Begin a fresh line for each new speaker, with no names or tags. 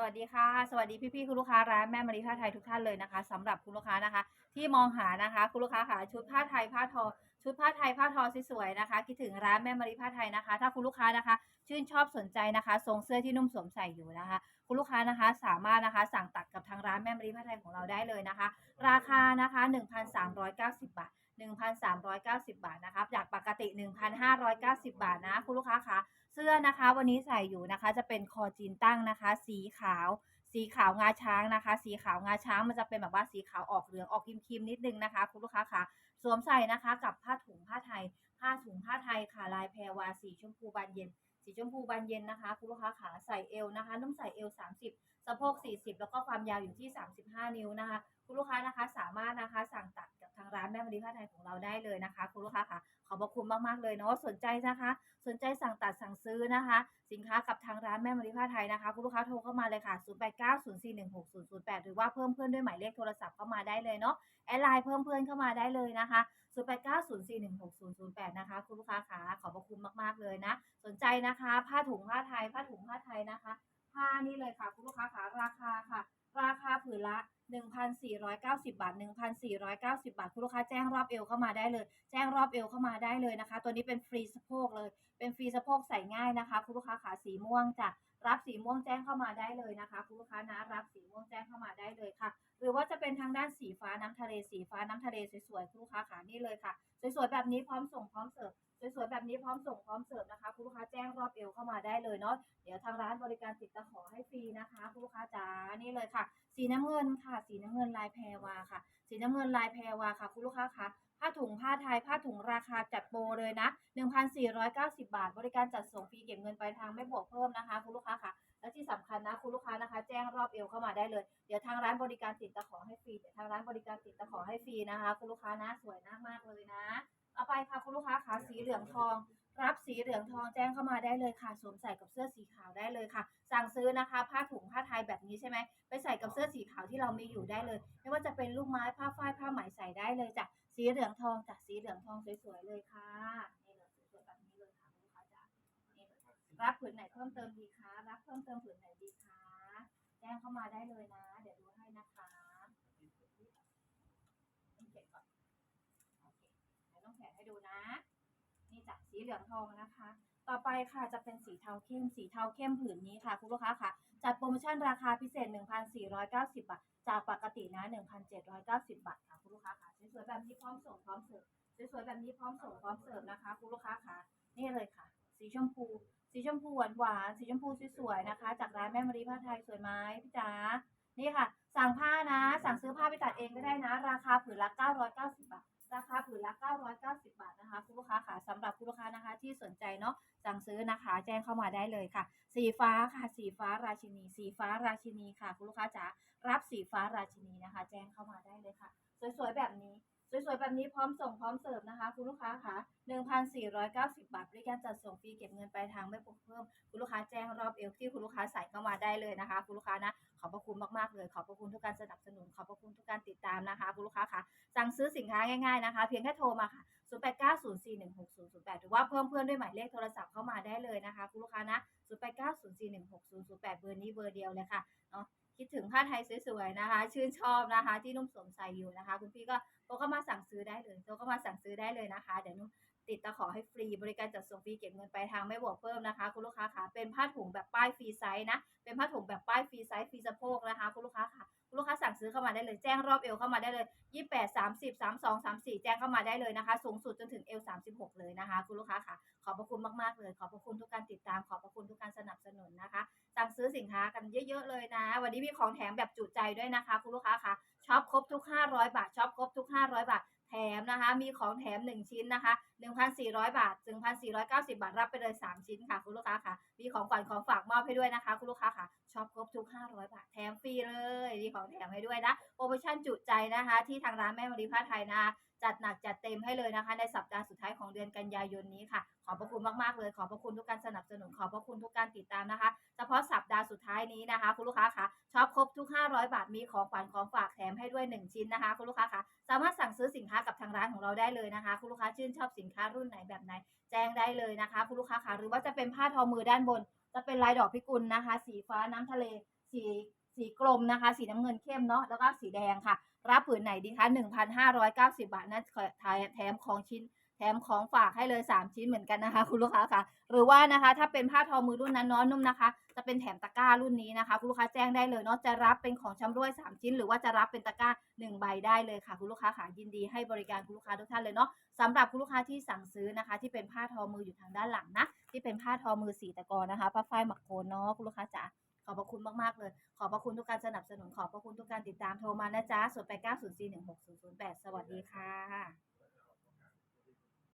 สวัสดีค่ะ สวัสดีพี่ๆคุณลูกค้าร้านแม่มารีผ้าไทยทุกท่านเลยนะคะสำหรับคุณลูกค้านะคะ ที่มองหานะคะ คุณลูกค้าหาชุดผ้าไทยผ้าทอ ชุดผ้าไทยผ้าทอสวยๆนะคะ คิดถึงร้านแม่มารีผ้าไทยนะคะ ถ้าคุณลูกค้านะคะ ชื่นชอบสนใจนะคะ ทรงเสื้อที่นุ่มสวมใส่อยู่นะคะ คุณลูกค้านะคะสามารถนะคะสั่งตัดกับทางร้านแม่มารีผ้าไทยของเราได้เลยนะคะ ราคานะคะ 1,390 บาท 1,390 บาทนะคะจากปกติ 1,590 บาทนะคุณลูกค้าคะเสื้อนะคะ วันนี้ใส่อยู่นะคะ จะเป็นคอจีนตั้งนะคะ สีขาว สีขาวงาช้างนะคะ สีขาวงาช้างมันจะเป็นแบบว่าสีขาวออกเหลืองออกครีมๆนิดนึงนะคะ คุณลูกค้าคะ สวมใส่นะคะกับผ้าถุงผ้าไทย ผ้าถุงผ้าไทยค่ะลายแพรวาสีชมพูบานเย็น สีชมพูบานเย็นนะคะ คุณลูกค้าขาใส่เอวนะคะนุ่มใส่เอว30สะโพก40 แล้วก็ความยาวอยู่ที่ 35 นิ้วนะคะ คุณลูกค้านะคะสามารถนะคะสั่งตัดกับทางร้านแม่มะลิผ้าไทยของเราได้เลยนะคะ คุณลูกค้าค่ะขอบพระคุณมากๆเลยเนาะสนใจนะคะ สนใจสั่งตัดสั่งซื้อนะคะ สินค้ากับทางร้านแม่มะลิผ้าไทยนะคะ คุณลูกค้าโทรเข้ามาเลยค่ะ 0890416008 หรือว่าเพิ่มเพื่อนด้วยหมายเลขโทรศัพท์เข้ามาได้เลยเนาะแอดไลน์เพิ่มเพื่อนเข้ามาได้เลยนะคะ0890416008 นะคะ คุณลูกค้าขาขอบพระคุณมากๆเลยนะ สนใจนะคะ ผ้าถุงผ้าไทย ผ้าถุงผ้าไทยนะคะผ้านี่เลยค่ะ คุณลูกค้าขาราคาค่ะ ราคาผืนละ 1,490 บาท 1,490 บาท คุณลูกค้าแจ้งรอบเอวเข้ามาได้เลย แจ้งรอบเอวเข้ามาได้เลยนะคะ ตัวนี้เป็นฟรีสะโพกเลย เป็นฟรีสะโพกใส่ง่ายนะคะ คุณลูกค้าขาสีม่วงจ้ะ รับสีม่วงแจ้งเข้ามาได้เลยนะคะ คุณลูกค้านะ รับสีม่วงแจ้งเข้ามาได้เลยค่ะ หรือว่าจะเป็นทางด้านสีฟ้าน้ำทะเล สีฟ้าน้ำทะเลสวยๆ คุณลูกค้าขานี่เลยค่ะ สวยๆ แบบนี้พร้อมส่งพร้อมเสิร์ฟสวยๆแบบนี้พร้อมส่งพร้อมเสิร์ฟนะคะ คุณลูกค้าแจ้งรอบเอวเข้ามาได้เลยเนาะเดี๋ยวทางร้านบริการติดตะขอให้ฟรีนะคะ คุณลูกค้าจ๋านี่เลยค่ะ สีน้ำเงินค่ะสีน้ำเงินลายแพรวาค่ะ สีน้ำเงินลายแพรวาค่ะ คุณลูกค้าคะผ้าถุงผ้าไทยผ้าถุงราคาจัดโปรเลยนะ 1,490 บาท บริการจัดส่งฟรีเก็บเงินปลายทางไม่บวกเพิ่มนะคะ คุณลูกค้าค่ะ และที่สำคัญนะคุณลูกค้านะคะ แจ้งรอบเอวเข้ามาได้เลย เดี๋ยวทางร้านบริการติดตะขอให้ฟรีเดี๋ยวทางร้านบริการติดตะขอให้ฟรีนะคะ คุณลูกค้านะสวยน่ามากเลยนะเอาไปค่ะคุณลูกค้าขาสีเหลืองทองรับสีเหลืองทองแจ้งเข้ามาได้เลยค่ะสวมใส่กับเสื้อสีขาวได้เลยค่ะ สั่งซื้อนะคะ ผ้าถุงผ้าไทยแบบนี้ใช่ไหมไปใส่กับเสื้อ ที่เรามีอยู่ได้เลย ไม่ว่าจะเป็นลูกไม้ผ้าฝ้ายผ้าไหมใส่ได้เลยจ้ะสีเหลืองทองจ้ะสีเหลืองทองสวยๆเลยค่ะนี่เลยสวยๆแบบนี้เลยค่ะลูกค้าจ้ะนี่เลยรับผืนไหนเพิ่มเติมดีคะรับเพิ่มเติมผืนไหนดีคะแจ้งเข้ามาได้เลยนะ เดี๋ยวดูให้นะคะต้องเก็บก่อนโอเคเดี๋ยวต้องแขนให้ดูนะ นี่จ้ะสีเหลืองทองนะคะ ต่อไปค่ะจะเป็นสีเทาเข้ม สีเทาเข้มผืนนี้ค่ะคุณลูกค้าค่ะ จัดโปรโมชั่นราคาพิเศษ 1,490 บาท จากปกตินะ 1,790 บาทค่ะคุณลูกค้าค่ะ สวยๆแบบนี้พร้อมส่งพร้อมเสิร์ฟ สวยๆแบบนี้พร้อมส่งพร้อมเสิร์ฟนะคะคุณลูกค้าค่ะ นี่เลยค่ะ สีชมพู สีชมพูหวานๆ สีชมพูสวยๆนะคะ จากร้านแม่มารีผ้าไทยสวยไหมพี่จ๋า นี่ค่ะ สั่งผ้านะ สั่งซื้อผ้าไปตัดเองก็ได้นะ ราคาผืนละ990 บาท ราคาผืนละ 990 บาทนะคะคุณลูกค้าค่ะสำหรับคุณลูกค้านะคะที่สนใจเนาะสั่งซื้อนะคะ แจ้งเข้ามาได้เลยค่ะ สีฟ้าค่ะ สีฟ้าราชินี สีฟ้าราชินีค่ะ คุณลูกค้าจ๋ารับสีฟ้าราชินีนะคะ แจ้งเข้ามาได้เลยค่ะ สวยๆแบบนี้ สวยๆ แบบนี้พร้อมส่งพร้อมเสิร์ฟนะคะ คุณลูกค้าค่ะ1,490 บาทบริการจัดส่งฟรีเก็บเงินปลายทางไม่บวกเพิ่ม คุณลูกค้าแจ้งรอบเอวที่คุณลูกค้าใส่เข้ามาได้เลยนะคะ คุณลูกค้านะขอบพระคุณมากๆเลย ขอบพระคุณทุกการสนับสนุน ขอบพระคุณทุกการติดตามนะคะ คุณลูกค้าคะสั่งซื้อสินค้าง่ายๆนะคะ เพียงแค่โทรมาค่ะ0890416008หรือว่าเพิ่มเพื่อนด้วยหมายเลขโทรศัพท์เข้ามาได้เลยนะคะ คุณลูกค้านะ0890416008เบอร์นี้เบอร์เดียวเลยค่ะเนาะ คิดถึงผ้าไทยสวยๆนะคะ ชื่นชอบนะคะ ที่นุ่มสวมใส่อยู่นะคะ คุณพี่ก็โทรเข้ามาสั่งซื้อได้เลยโทรเข้ามาสั่งซื้อได้เลยนะคะ เดี๋ยวนุ่ม ติดตะขอให้ฟรีบริการจัดส่งฟรีเก็บเงินปลายทางไม่บวกเพิ่มนะคะ คุณลูกค้าค่ะเป็นผ้าถุงแบบป้ายฟรีไซส์นะเป็นผ้าถุงแบบป้ายฟรีไซส์ฟรีสะโพกนะคะ คุณลูกค้าค่ะคุณลูกค้าสั่งซื้อเข้ามาได้เลยแจ้งรอบเอวเข้ามาได้เลย 28 30 32 34 แจ้งเข้ามาได้เลยนะคะ สูงสุดจนถึงเอว36 เลยนะคะ คุณลูกค้าค่ะ ขอบพระคุณมากๆเลย ขอบพระคุณทุกการติดตาม ขอบพระคุณทุกการสนับสนุนนะคะ สั่งซื้อสินค้ากันเยอะๆเลยนะ วันนี้มีของแถมแบบจุใจด้วยนะคะ คุณลูกค้าค่ะช็อปครบทุก 500 บาทช็อปครบทุก 500 บาทแถมนะคะ มีของแถม 1 ชิ้นนะคะ1,400 บาท 1,490 บาท รับไปเลย 3 ชิ้นค่ะ คุณลูกค้าค่ะ มีของขวัญของฝากมอบให้ด้วยนะคะ คุณลูกค้าค่ะ ช็อปครบทุก 500 บาท แถมฟรีเลย มีของแถมให้ด้วยนะ โปรโมชั่นจุใจนะคะ ที่ทางร้านแม่มารีผ้าไทยนะคะจัดหนักจัดเต็มให้เลยนะคะ ในสัปดาห์สุดท้ายของเดือนกันยายนนี้ค่ะ ขอบพระคุณมากๆเลย ขอบพระคุณทุกการสนับสนุน ขอบพระคุณทุกการติดตามนะคะ เฉพาะสัปดาห์สุดท้ายนี้นะคะ คุณลูกค้าคะช็อปครบทุก 500 บาท มีของขวัญของฝากแถมให้ด้วย 1 ชิ้นนะคะ คุณลูกค้าคะสามารถสั่งซื้อสินค้ากับทางร้านของเราได้เลยนะคะ คุณลูกค้าชื่นชอบสินค้ารุ่นไหนแบบไหน แจ้งได้เลยนะคะ คุณลูกค้าคะหรือว่าจะเป็นผ้าทอมือด้านบน จะเป็นลายดอกพิกุลนะคะ สีฟ้าน้ำทะเล สีสีกลมนะคะ สีน้ำเงินเข้มเนาะแล้วก็สีแดงค่ะ รับผืนไหนดีคะ1,590 บาทนะแถมแถมของชิ้นแถมของฝากให้เลย 3 ชิ้นเหมือนกันนะคะ คุณลูกค้าค่ะ หรือว่านะคะ ถ้าเป็นผ้าทอมือรุ่นนั้นน้อนุ่มนะคะ จะเป็นแถมตะกร้ารุ่นนี้นะคะ คุณลูกค้าแจ้งได้เลยเนาะจะรับเป็นของชำร่วย 3 ชิ้น หรือว่าจะรับเป็นตะกร้า 1 ใบได้เลยค่ะ คุณลูกค้าค่ะยินดีให้บริการคุณลูกค้าทุกท่านเลยเนาะสำหรับคุณลูกค้าที่สั่งซื้อนะคะ ที่เป็นผ้าทอมืออยู่ทางด้านหลังนะที่เป็นผ้าทอมือสีตะกอนะคะผ้าฝ้ายหมักโคนเนาะคุณลูกค้าจ๋า ขอบพระคุณมากๆเลย ขอบพระคุณทุกการสนับสนุน ขอบพระคุณทุกการติดตามโทรมานะจ๊ะ0 8 9 0 4 1 6 0 0 8สวัสดีค่ะ